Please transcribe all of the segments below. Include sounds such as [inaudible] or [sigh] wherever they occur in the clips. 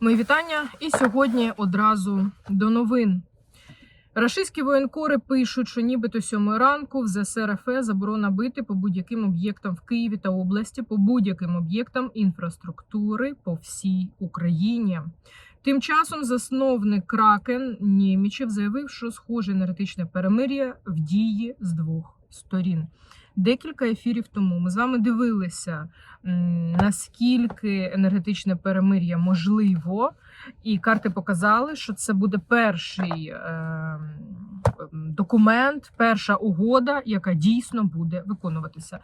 Мої вітання. І сьогодні одразу до новин. Рашистські воєнкори пишуть, що нібито сьомої ранку в ЗСРФ заборона бити по будь-яким об'єктам в Києві та області, по будь-яким об'єктам інфраструктури по всій Україні. Тим часом засновник Кракен Нємічев заявив, що схоже енергетичне перемир'я в дії з двох сторін. Декілька ефірів тому ми з вами дивилися, наскільки енергетичне перемир'я можливо, і карти показали, що це буде перший е, документ, перша угода, яка дійсно буде виконуватися.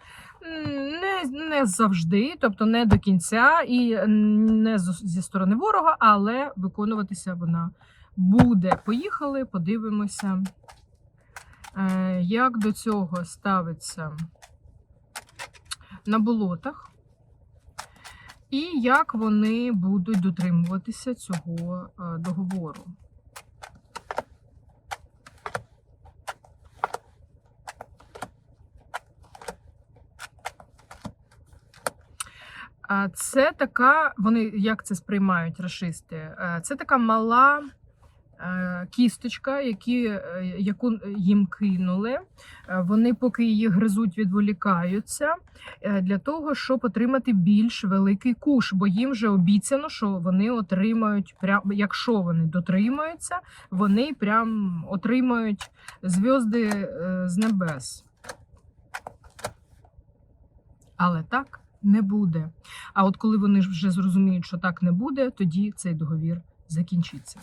Не, не завжди, тобто не до кінця і не зі сторони ворога, але виконуватися вона буде. Поїхали, подивимося, як до цього ставиться на болотах. І як вони будуть дотримуватися цього е, договору. Це така, вони як це сприймають рашисти? Е, Це така мала е, кісточка, які, е, яку їм кинули. Е, Вони, поки її гризуть, відволікаються е, для того, щоб отримати більш великий куш, бо їм вже обіцяно, що вони отримають прям, якщо вони дотримаються, вони прям отримають зв'язди е, з небес. Але так не буде. А от коли вони вже зрозуміють, що так не буде, тоді цей договір закінчиться.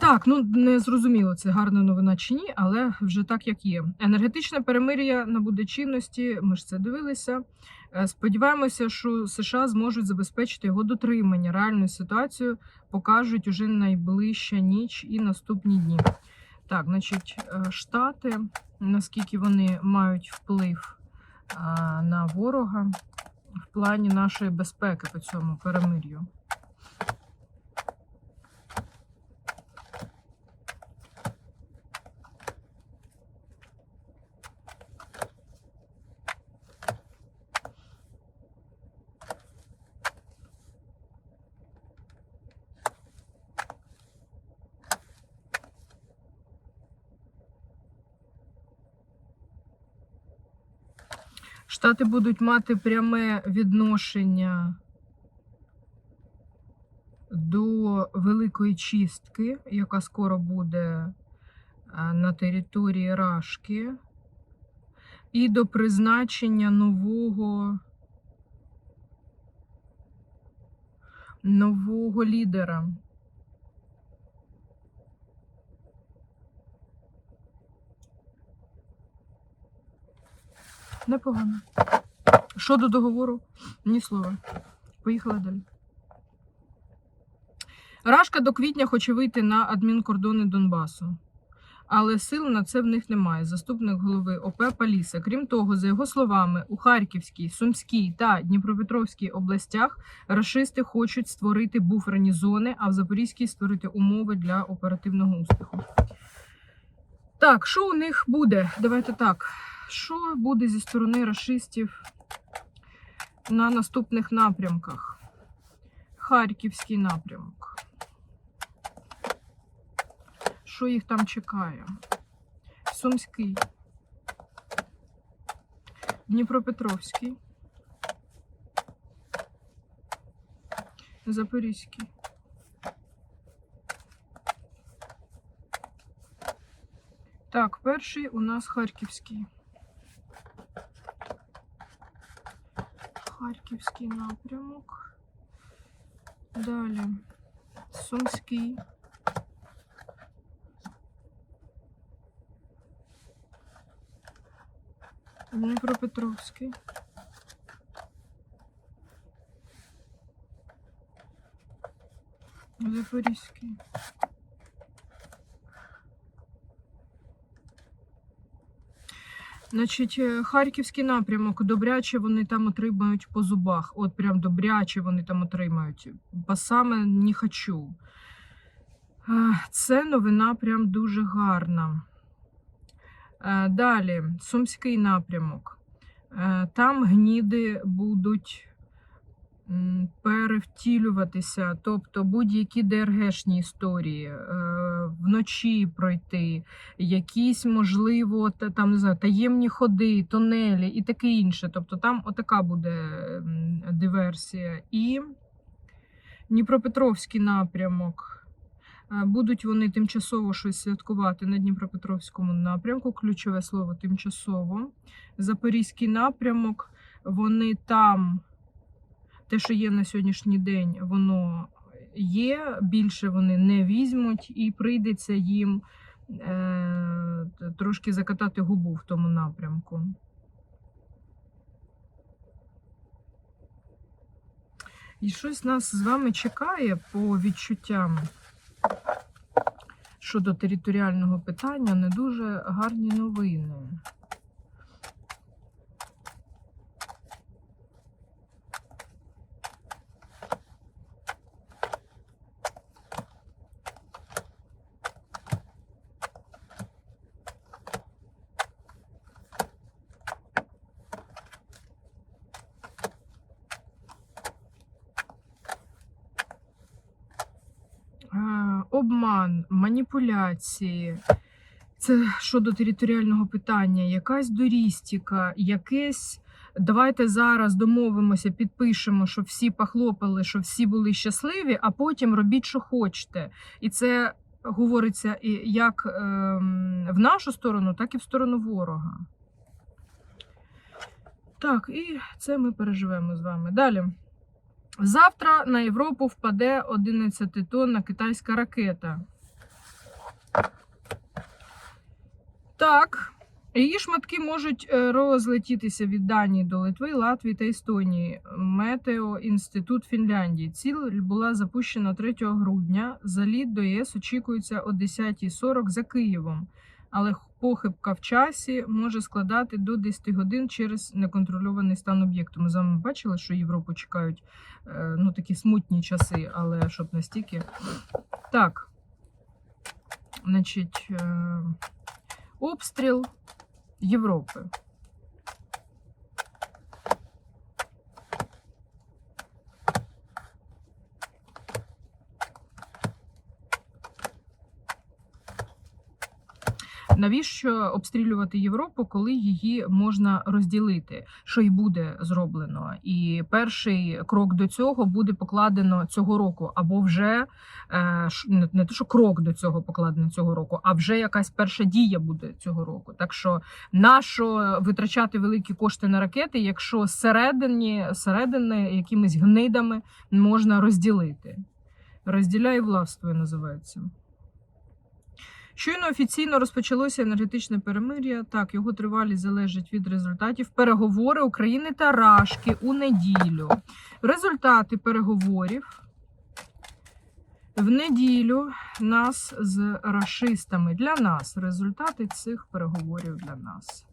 Так, ну не зрозуміло, це гарна новина чи ні, але вже так як є. Енергетичне перемир'я набуде чинності. Ми ж це дивилися. Е, Сподіваємося, що США зможуть забезпечити його дотримання. Реальну ситуацію покажуть уже найближча ніч і наступні дні. Так, значить, е, штати, наскільки вони мають вплив на ворога в плані нашої безпеки по цьому перемир'ю. Штати будуть мати пряме відношення до великої чистки, яка скоро буде е, на території Рашки, і до призначення нового, нового лідера. Непогано. Щодо договору, ні слова. Поїхали далі. Рашка до квітня хоче вийти на адмінкордони Донбасу. Але сил на це в них немає. Заступник голови ОП Паліса. Крім того, за його словами, у Харківській, Сумській та Дніпропетровській областях рашисти хочуть створити буферні зони, а в Запорізькій створити умови для оперативного успіху. Так, що у них буде? Давайте так. Що буде зі сторони рашистів на наступних напрямках? Харківський напрямок. Що їх там чекає? Сумський. Дніпропетровський. Запорізький. Так, перший у нас Харківський. Харківський напрямок. Далі Сумський. Дніпропетровський. Запорізький. Значить, е, Харківський напрямок, добряче вони там отримають по зубах. От прям добряче вони там отримають. Бо саме не хочу. Е, Це новина прям дуже гарна. Е, Далі, Сумський напрямок. Там гніди будуть перевтілюватися, тобто будь-які ДРГшні історії, вночі пройти, якісь, можливо, там не знаю, таємні ходи, тунелі і таке інше. Тобто там отака буде диверсія. І Дніпропетровський напрямок. Е, Будуть вони тимчасово щось святкувати на Дніпропетровському напрямку. Ключове слово тимчасово. Запорізький напрямок. Вони там, те, що є на сьогоднішній день, воно є. Більше вони не візьмуть, і прийдеться їм е, трошки закатати губу в тому напрямку. І щось нас з вами чекає по відчуттям щодо територіального питання не дуже гарні новини. Е, Обман, маніпуляції. Це щодо територіального питання, якась дорістіка, якесь. Давайте зараз домовимося, підпишемо, щоб всі похлопали, щоб всі були щасливі, а потім робіть, що хочете. І це говориться як ем, в нашу сторону, так і в сторону ворога. Так, і це ми переживемо з вами. Далі. Завтра на Європу впаде 11 тонна китайська ракета. Так, її шматки можуть е, розлетітися від Данії до Литви, Латвії та Естонії. Метео Інститут Фінляндії. Ціль була запущена 3 грудня. Заліт до ЄС очікується о 10.40 за Києвом. Але похибка в часі може складати до 10 годин через неконтрольований стан об'єкту. Ми з вами бачили, що Європу чекають е, ну, такі смутні часи, але щоб настільки. Так. Значить, е, обстріл Європи. Навіщо обстрілювати Європу, коли її можна розділити? Що й буде зроблено? І перший крок до цього буде покладено цього року, або вже е, не, те, що крок до цього покладено цього року, а вже якась перша дія буде цього року. Так що нащо витрачати великі кошти на ракети, якщо зсередині, зсередини якимись гнидами можна розділити? Розділяй і називається. Щойно офіційно розпочалося енергетичне перемир'я. Так, його тривалість залежить від результатів переговори України та Рашки у неділю. Результати переговорів в неділю нас з рашистами. Для нас результати цих переговорів для нас.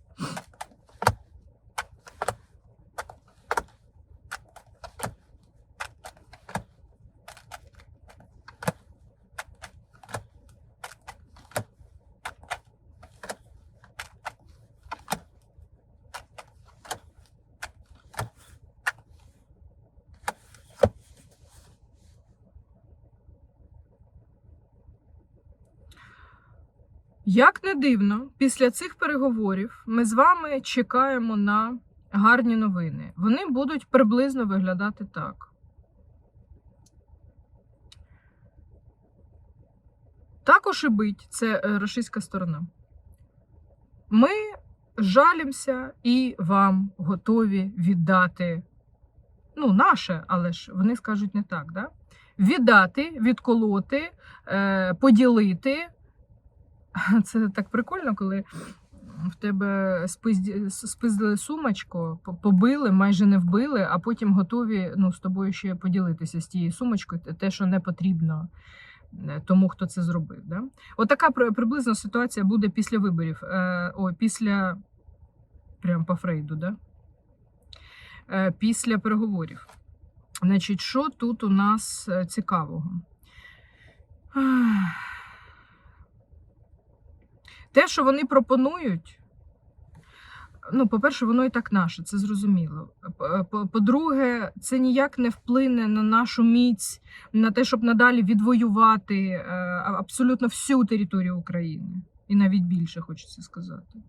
Як не дивно, після цих переговорів ми з вами чекаємо на гарні новини. Вони будуть приблизно виглядати так. Також і бить, це е, російська сторона. Ми жалімося і вам готові віддати. Ну, наше, але ж вони скажуть не так, да? Віддати, відколоти, е, поділити. [laughs] Це так прикольно, коли в тебе спиздили сумочку, побили, майже не вбили, а потім готові ну, з тобою ще поділитися з тією сумочкою, те- що не потрібно е, тому, хто це зробив. Да? Отака при- приблизно ситуація буде після виборів. Е, о, після прям по Фрейду, да? е, після переговорів. Значить, що тут у нас е, цікавого? Те, що вони пропонують, Ну, по-перше, воно і так наше, це зрозуміло. По- По-друге, це ніяк не вплине на нашу міць, на те, щоб надалі відвоювати е, абсолютно всю територію України. І навіть більше хочеться сказати.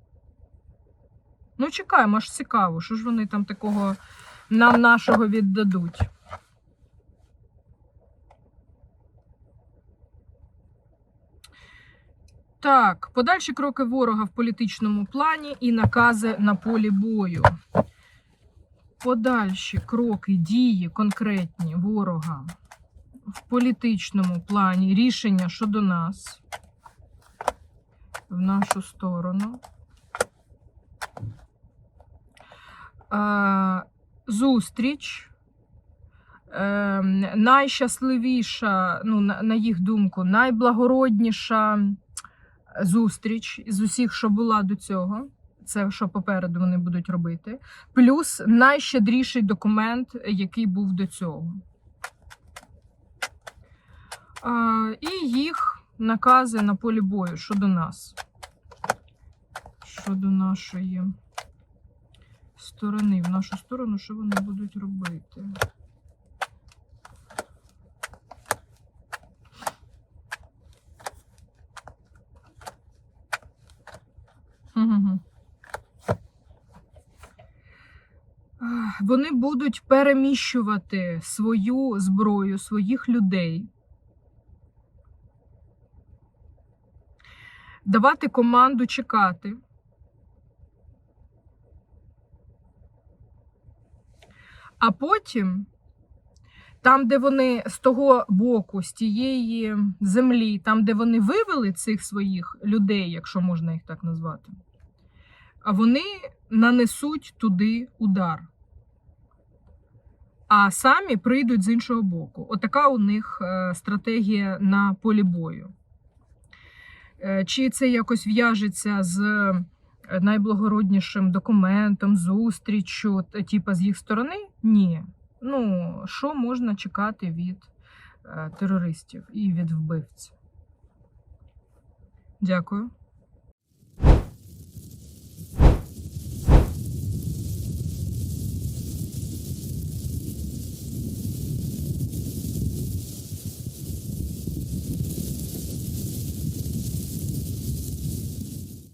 Ну, чекаємо, аж цікаво, що ж вони там такого нам нашого віддадуть. Так, подальші кроки ворога в політичному плані і накази на полі бою. Подальші кроки, дії конкретні ворога в політичному плані, рішення щодо нас в нашу сторону. Е, зустріч. Е, найщасливіша, ну, на, на їх думку, найблагородніша зустріч з усіх, що була до цього. Це що попереду вони будуть робити. Плюс найщедріший документ, який був до цього. І їх накази на полі бою щодо нас. Щодо нашої сторони. В нашу сторону, що вони будуть робити? Вони будуть переміщувати свою зброю, своїх людей, давати команду чекати. А потім, там, де вони з того боку, з тієї землі, там, де вони вивели цих своїх людей, якщо можна їх так назвати, а вони нанесуть туди удар. А самі прийдуть з іншого боку. Отака у них е, стратегія на полі бою. Е, Чи це якось в'яжеться з е, найблагороднішим документом, зустріччю, т- типа з їх сторони? Ні. Ну, що можна чекати від терористів і від вбивців? Дякую.